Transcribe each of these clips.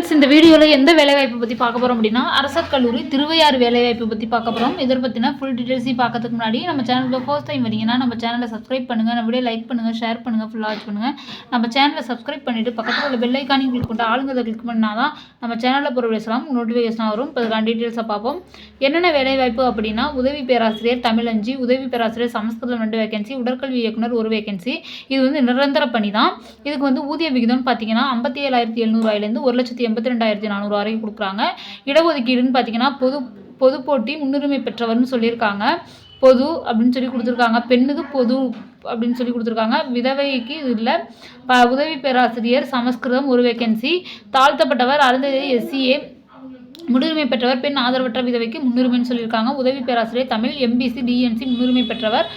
Friends இந்த வீடியோவில் எந்த வேலைவாய்ப்பை பற்றி பார்க்க போகிறோம் அப்படின்னா அரசர் கல்லூரி திருவையாறு வேலைவாய்ப்பு பற்றி பார்க்க போகிறோம் இதை பற்றின ஃபுல் டீட்டெயில்ஸையும் பார்க்கறதுக்கு முன்னாடி நம்ம சேனலுக்கு ஃபர்ஸ்ட் டைம் வரீங்கன்னா நம்ம சேனலை சப்ஸ்கிரைப் பண்ணுங்கள் நம்ம வீடியோ லைக் பண்ணுங்கள் ஷேர் பண்ணுங்கள் ஃபுல்லாக வாட்ச் பண்ணுங்கள் நம்ம சேனலை சப்ஸ்கிரைப் பண்ணிவிட்டு பக்கத்தில் உள்ள பெல் ஐக்கானையும் கிளிக் பண்ணிட்டு ஆளுங்கிறத கிளிக் பண்ணால் தான் நம்ம சேனலில் பொருள் பேசலாம் நோட்டிஃபிகேஷன் வரும். இப்போ அதுக்கான டீட்டெயில்ஸை பார்ப்போம். என்னென்ன வேலைவாய்ப்பு அப்படின்னா உதவி பேராசிரியர் தமிழ் அஞ்சு உதவி பேராசிரியர் சமஸ்கிருதம் ரெண்டு வேகன்சி உடற்கல்வி இயக்குனர் ஒரு வேகன்சி இது வந்து நிரந்தர பணி தான் இதுக்கு வந்து ஊதிய விகிதம்னு பார்த்தீங்கன்னா ஐம்பத்தி ஏழாயிரத்தி எழுநூறுவாயிலேருந்து ஒரு லட்சத்தி எண்பத்தி ரெண்டாயிரத்தி நானூறு வரைக்கும் கொடுக்குறாங்க. இடஒதுக்கீடுன்னு பார்த்தீங்கன்னா பொது பொது போட்டி முன்னுரிமை பெற்றவர்னு சொல்லியிருக்காங்க. பொது அப்படின்னு சொல்லி கொடுத்துருக்காங்க. பெண்ணுக்கு பொது அப்படின்னு சொல்லி கொடுத்துருக்காங்க. விதவைக்கு இது இல்லை. ப உதவி பேராசிரியர் சமஸ்கிருதம் ஒரு வேகன்சி தாழ்த்தப்பட்டவர் அருந்ததி எஸ்சிஏ முன்னுரிமை பெற்றவர் பெண் ஆதரவற்ற விதவைக்கு முன்னுரிமைன்னு சொல்லியிருக்காங்க. உதவி பேராசிரியர் தமிழ் எம்பிசி டிஎன்சி முன்னுரிமை பெற்றவர்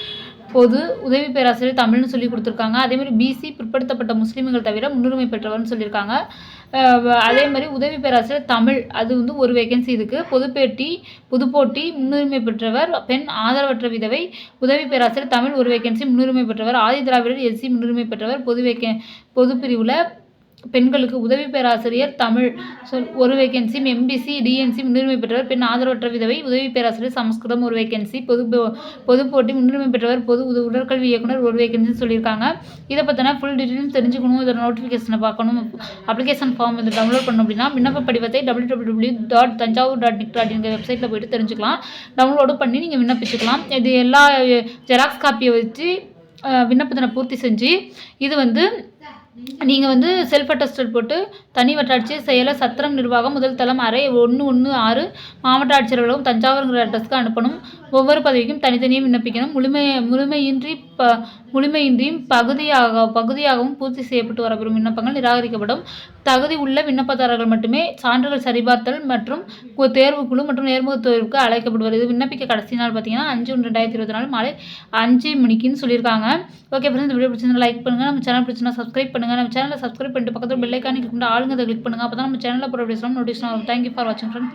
பொது உதவி பேராசிரியர் தமிழ்னு சொல்லி கொடுத்துருக்காங்க. அதேமாதிரி பிசி பிற்படுத்தப்பட்ட முஸ்லீம்கள் தவிர முன்னுரிமை பெற்றவர்னு சொல்லியிருக்காங்க. அதே மாதிரி உதவி பேராசிரியர் தமிழ் அது வந்து ஒரு வேகன்சி இருக்குது பொதுப்பேட்டி புதுப்போட்டி முன்னுரிமை பெற்றவர் பெண் ஆதரவற்ற விதவை உதவி பேராசிரியர் தமிழ் ஒரு வேகன்சி முன்னுரிமை பெற்றவர் ஆதி திராவிடர் எஸ்சி முன்னுரிமை பெற்றவர் பொது வேகன் பொது பிரிவில் பெண்களுக்கு உதவி பேராசிரியர் தமிழ் சொல் ஒரு வேகன்சி எம்பிசி டிஎன்சி முன்னுரிமை பெற்றவர் பெண் ஆதரவற்ற விதவை உதவி பேராசிரியர் சமஸ்கிருதம் ஒரு வேகன்சி பொது பொது போட்டி முன்னுரிமை பெற்றவர் பொது உத- உடற்கல்வி இயக்குனர் ஒரு வேகன்சின்னு சொல்லியிருக்காங்க. இதை பற்றின ஃபுல் டீட்டெயிலும் தெரிஞ்சுக்கணும். இதோட நோட்டிஃபிகேஷனை பார்க்கணும். அப்ளிகேஷன் ஃபார்ம் வந்து டவுன்லோட் பண்ணணும் அப்படின்னா விண்ணப்ப படிவத்தை W W W dot Thanjavur dot nic dot என்கிற வெப்சைட்டில் போயிட்டு தெரிஞ்சுக்கலாம். டவுன்லோடு பண்ணி நீங்கள் விண்ணப்பிச்சுக்கலாம். இது எல்லா ஜெராக்ஸ் காப்பியை வச்சு விண்ணப்பத்தினை பூர்த்தி செஞ்சு இது வந்து நீங்கள் வந்து செல்ஃப் அட்டஸ்டட் போட்டு தனி வட்டாட்சி செயலர் சத்திரம் நிர்வாகம் முதல் தளம் அறை ஒன்று ஒன்று ஆறு மாவட்ட ஆட்சியர் அலுவலகம் தஞ்சாவூருங்கிற அட்ரஸ்க்கு அனுப்பணும். ஒவ்வொரு பதவிக்கும் தனித்தனியாக விண்ணப்பிக்கணும். முழுமை முழுமையின்றி ப முழுமையின்றியும் பகுதியாக பகுதியாகவும் பூர்த்தி செய்யப்பட்டு வரப்பெறும் விண்ணப்பங்கள் நிராகரிக்கப்படும். தகுதி உள்ள விண்ணப்பதாரர்கள் மட்டுமே சான்றுகள் சரிபார்த்தல் மற்றும் தேர்வுக்குழு மற்றும் நேர்முகத் தேர்வுக்கு அழைக்கப்படுவார். இது விண்ணப்பிக்க கடைசி நாள் பார்த்தீங்கன்னா அஞ்சு ஒன்று ரெண்டாயிரத்தி இருபத்தி நாலு மாலை அஞ்சு மணிக்குன்னு சொல்லியிருக்காங்க. ஓகே ஃப்ரெண்ட்ஸ் இந்த வீடியோ பிடிச்சிருந்தா லைக் பண்ணுங்கள் நம்ம சேனல் பிடிச்சிருந்தா சப்ஸ்கிரைப் பண்ணுங்கள் பண்ணுங்கள் நம்ம சேனலை சப்ஸ்கிரைப் பண்ணிட்டு பக்கத்தில் பெல்லைக்கானே கிளிக் பண்ணி ஆளுங்க அதை கிளிக் பண்ணுங்கள் அப்போ தான் நம்ம சேனலில் போகிற நோட்டிஃபிகேஷன் வரும். தேங்க்யூ ஃபார் வாட்சிங் ஃப்ரெண்ட்